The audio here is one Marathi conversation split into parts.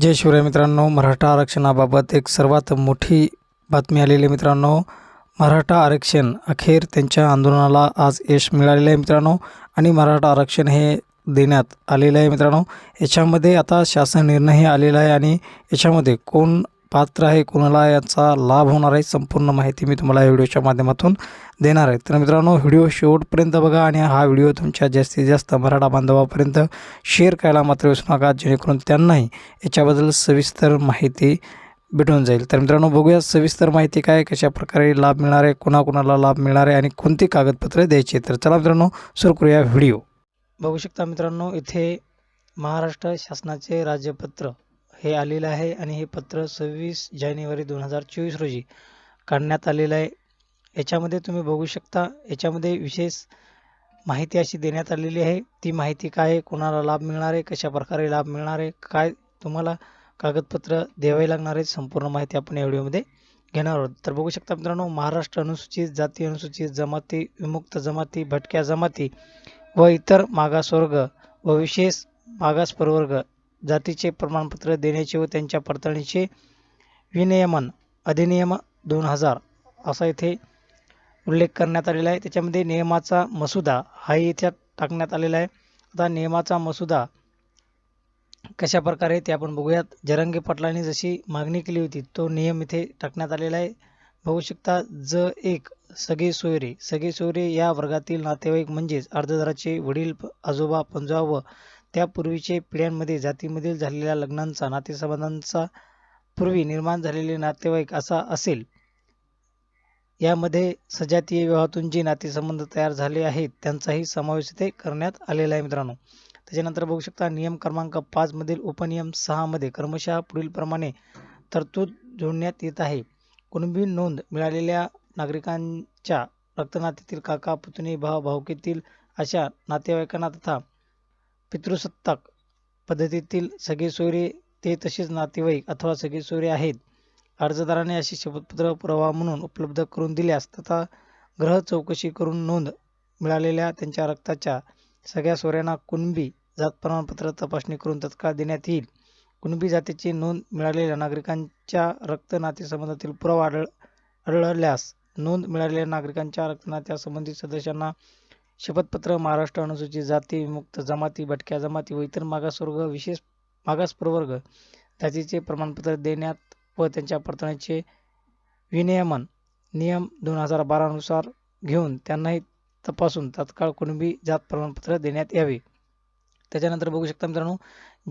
जय शिवराय मित्रांनो मराठा आरक्षणाबाबत एक सर्वात मोठी बातमी आलेली आहे मित्रांनो. मराठा आरक्षण अखेर त्यांच्या आंदोलनाला आज यश मिळालेलं आहे मित्रांनो आणि मराठा आरक्षण हे देण्यात आलेलं आहे मित्रांनो. याच्यामध्ये आता शासन निर्णयही आलेला आहे आणि याच्यामध्ये कोण पात्र आहे कोणाला याचा लाभ होणार आहे संपूर्ण माहिती मी तुम्हाला या व्हिडिओच्या माध्यमातून देणार आहे. तर मित्रांनो व्हिडिओ शेवटपर्यंत बघा आणि हा व्हिडिओ तुमच्या जास्तीत जास्त मराठा बांधवापर्यंत शेअर करायला मात्र विसरू नका जेणेकरून त्यांनाही याच्याबद्दल सविस्तर माहिती भेटून जाईल. तर मित्रांनो बघूया सविस्तर माहिती काय कशा प्रकारे लाभ मिळणार आहे कोणाकोणाला लाभ मिळणार आहे आणि कोणती कागदपत्रे द्यायची तर चला मित्रांनो सुरू करूया व्हिडिओ. बघू शकता मित्रांनो इथे महाराष्ट्र शासनाचे राज्यपत्र हे आलेलं आहे आणि हे पत्र सव्वीस जानेवारी दोन हजार चोवीस रोजी काढण्यात आलेलं आहे. याच्यामध्ये तुम्ही बघू शकता याच्यामध्ये विशेष माहिती अशी देण्यात आलेली आहे. ती माहिती काय आहे कोणाला लाभ मिळणार आहे कशा प्रकारे लाभ मिळणार आहे काय तुम्हाला कागदपत्र द्यावे लागणार आहे संपूर्ण माहिती आपण या व्हिडिओमध्ये घेणार आहोत. तर बघू शकता मित्रांनो महाराष्ट्र अनुसूचित जाती अनुसूचित जमाती विमुक्त जमाती भटक्या जमाती व इतर मागासवर्ग व विशेष मागास प्रवर्ग जातीचे प्रमाणपत्र देण्याचे व त्यांच्या पडताळणीचे विनियमन अधिनियम दोन हजार असा इथे उल्लेख करण्यात आलेला आहे. त्याच्यामध्ये नियमाचा मसुदा हाही इथे टाकण्यात आलेला आहे. आता नियमाचा मसुदा कशा प्रकारे ते आपण बघूयात. जरंगे पाटलांनी जशी मागणी केली होती तो नियम इथे टाकण्यात आलेला आहे. बघू शकता ज एक सगळे सोयरे. सगळे सोयरे या वर्गातील नातेवाईक म्हणजेच अर्जदाराचे वडील आजोबा पंजोबा व त्यापूर्वीचे पिढ्यांमध्ये जातीमधील झालेल्या लग्नांचा नातेसंबंधांचा पूर्वी निर्माण झालेले नातेवाईक असा असेल. यामध्ये सजातीय विवाहातून जे नातेसंबंध तयार झाले आहेत त्यांचाही समावेश इथे करण्यात आलेला आहे मित्रांनो. त्याच्यानंतर बघू शकता नियम क्रमांक पाचमधील उपनियम सहामध्ये क्रमशः पुढीलप्रमाणे तरतूद जोडण्यात येत आहे. कुणबी नोंद मिळालेल्या नागरिकांच्या रक्तनातीतील काका पुतणे भाव भावकीतील अशा नातेवाईकांना तथा पितृसत्ताक पद्धतीतील सगळे सोयरे ते तसेच नातेवाईक अथवा सगळे सोयरे आहेत. अर्जदाराने अशी शपथपत्र पुरावा म्हणून उपलब्ध करून दिल्यास तथा ग्रह चौकशी करून नोंद मिळालेल्या त्यांच्या रक्ताच्या सगळ्या सोयऱ्यांना कुणबी जात प्रमाणपत्र तपासणी करून तत्काळ देण्यात येईल. कुणबी जातीची नोंद मिळालेल्या नागरिकांच्या रक्त नातेसंबंधातील पुरावा आढळ आढळल्यास नोंद मिळालेल्या नागरिकांच्या रक्तनात्या संबंधित सदस्यांना शपथपत्र महाराष्ट्र अनुसूचित जाती विमुक्त जमाती भटक्या जमाती व इतर मागासवर्ग विशेष मागास प्रवर्ग जातीचे प्रमाणपत्र देण्यात व त्यांच्या पडताळणीचे विनियमन नियम दोन हजार बारानुसार घेऊन त्यांनाही तपासून तात्काळ कुणबी जात प्रमाणपत्र देण्यात यावे. त्याच्यानंतर बघू शकता मित्रांनो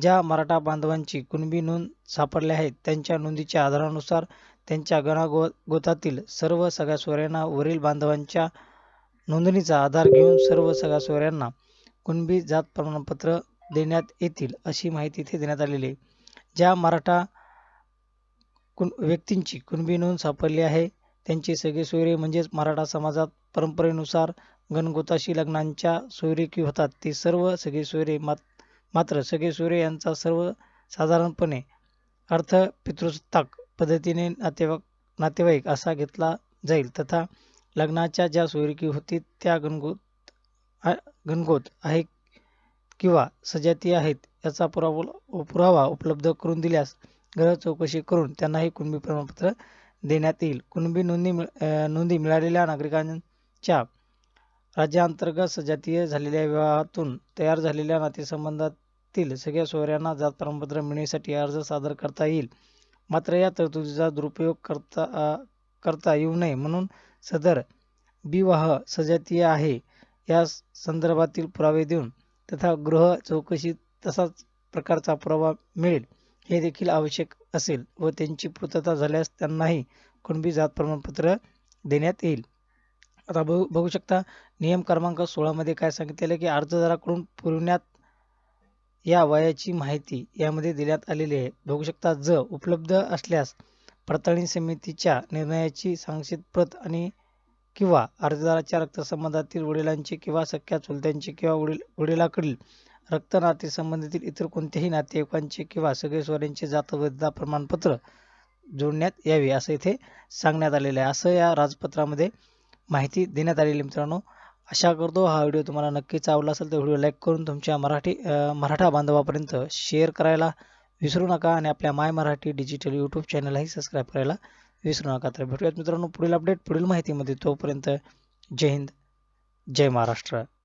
ज्या मराठा बांधवांची कुणबी नोंद सापडल्या आहेत त्यांच्या नोंदीच्या आधारानुसार त्यांच्या गणागो गोतातील सर्व सगळ्या स्वर्यांना वरील बांधवांच्या नोंदणीचा आधार घेऊन सर्व सगळ्या कुणबी जात प्रमाणपत्र देण्यात येतील अशी माहिती इथे देण्यात आलेली आहे. ज्या मराठा कुण व्यक्तींची कुणबी नोंद सापडली आहे त्यांचे सगळे सोयरे म्हणजेच मराठा समाजात परंपरेनुसार गणगोताशी लग्नांच्या सोयरेकी होतात ते सर्व सगळे सोयरे मात मात्र सगळे सोयरे यांचा सर्व साधारणपणे अर्थ पितृसत्ताक पद्धतीने नातेवाईक नातेवाईक असा घेतला जाईल. तथा लग्नाच्या ज्या सोयरीकी होती त्या गणगोत गणगोत आहे किंवा सजाती आहेत याचा पुरावा पुरावा उपलब्ध करून दिल्यास ग्रह चौकशी करून त्यांनाही कुणबी प्रमाणपत्र देण्यात येईल. कुणबी नोंदणी नोंदी मिळालेल्या नागरिकांच्या राज्यांतर्गत सजातीय झालेल्या विवाहातून तयार झालेल्या नातेसंबंधातील सगळ्या सोयऱ्यांना जात प्रमाणपत्र मिळण्यासाठी अर्ज सादर करता येईल. मात्र या तरतुदीचा दुरुपयोग करता अं, करता येऊ नये म्हणून सदर विवाह सजातीय आहे. या संदर्भातील पुरावे देऊन तथा गृह चौकशी तसाच प्रकारचा पुरावा मिळेल हे देखील आवश्यक असेल व त्यांची पूर्तता झाल्यास त्यांनाही कुणबी जात प्रमाणपत्र देण्यात येईल. आता बघू बघू शकता नियम क्रमांक सोळामध्ये काय सांगितलेलं की अर्जदाराकडून पुरवण्यात या वयाची माहिती यामध्ये देण्यात आलेली आहे. बघू शकता ज उपलब्ध असल्यास पडताळणी समितीच्या निर्णयाची सांक्षित प्रत आणि किंवा अर्जदाराच्या रक्तसंबंधातील वडिलांचे किंवा सख्या चुलत्यांचे किंवा वडील वडिलाकडील रक्त नातेसंबंधीतील इतर कोणत्याही नातेवाईकांचे किंवा सगळे सोयऱ्यांचे जातवैधता प्रमाणपत्र जोडण्यात यावे असं इथे सांगण्यात आलेलं आहे. असं या राजपत्रामध्ये माहिती देण्यात आलेली मित्रांनो. आशा करतो हा व्हिडिओ तुम्हाला नक्कीच आवडला असेल तर व्हिडिओ लाईक करून तुमच्या मराठी मराठा बांधवापर्यंत शेअर करायला विसरू नका आणि आपल्या माय मराठी डिजिटल यूट्यूब चॅनलही सबस्क्राईब करायला विसरू नका. तर भेटूयात मित्रांनो पुढील अपडेट पुढील माहितीमध्ये तोपर्यंत जय हिंद जय महाराष्ट्र.